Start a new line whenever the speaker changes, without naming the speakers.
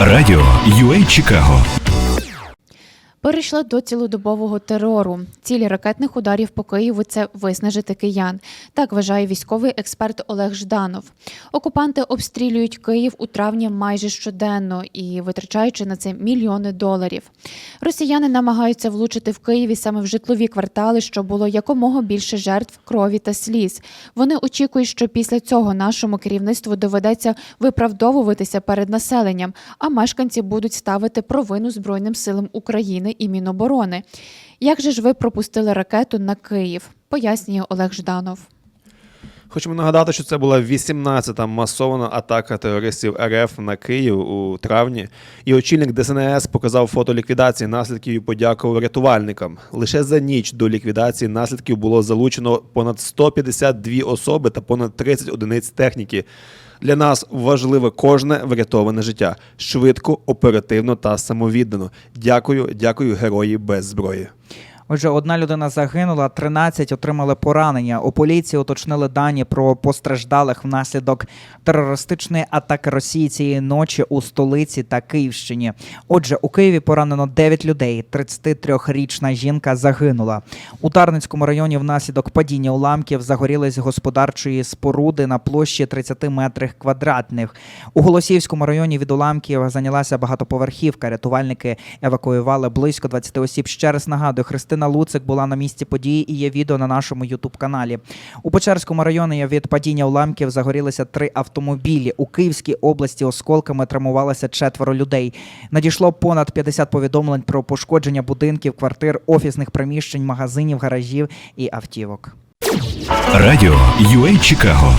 Радіо UA Чикаго
Перейшла до цілодобового терору. Цілі ракетних ударів по Києву це виснажити киян. Так вважає військовий експерт Олег Жданов. Окупанти обстрілюють Київ у травні майже щоденно і витрачаючи на це мільйони доларів. Росіяни намагаються влучити в Києві саме в житлові квартали, щоб було якомога більше жертв крові та сліз. Вони очікують, що після цього нашому керівництву доведеться виправдовуватися перед населенням, а мешканці будуть ставити провину Збройним силам України і Міноборони. Як же ж ви пропустили ракету на Київ? Пояснює Олег Жданов.
Хочемо нагадати, що це була 18-та масована атака терористів РФ на Київ у травні. І очільник ДСНС показав фото ліквідації наслідків і подякував рятувальникам. Лише за ніч до ліквідації наслідків було залучено понад 152 особи та понад 30 одиниць техніки. Для нас важливе кожне врятоване життя швидко, оперативно та самовіддано. Дякую, дякую, герої без зброї.
Отже, одна людина загинула, 13 отримали поранення. У поліції уточнили дані про постраждалих внаслідок терористичної атаки Росії цієї ночі у столиці та Київщині. Отже, у Києві поранено 9 людей. 33-річна жінка загинула. У Тарницькому районі внаслідок падіння уламків загорілись господарчої споруди на площі 30 метрів квадратних. У Голосіївському районі від уламків зайнялася багатоповерхівка. Рятувальники евакуювали близько 20 осіб. Ще раз нагадую, Христина Луцик була на місці події і є відео на нашому Ютуб каналі. У Печерському районі від падіння уламків загорілися три автомобілі. У Київській області осколками травмувалося четверо людей. Надійшло понад 50 повідомлень про пошкодження будинків, квартир, офісних приміщень, магазинів, гаражів і автівок.
Радіо UA Чикаго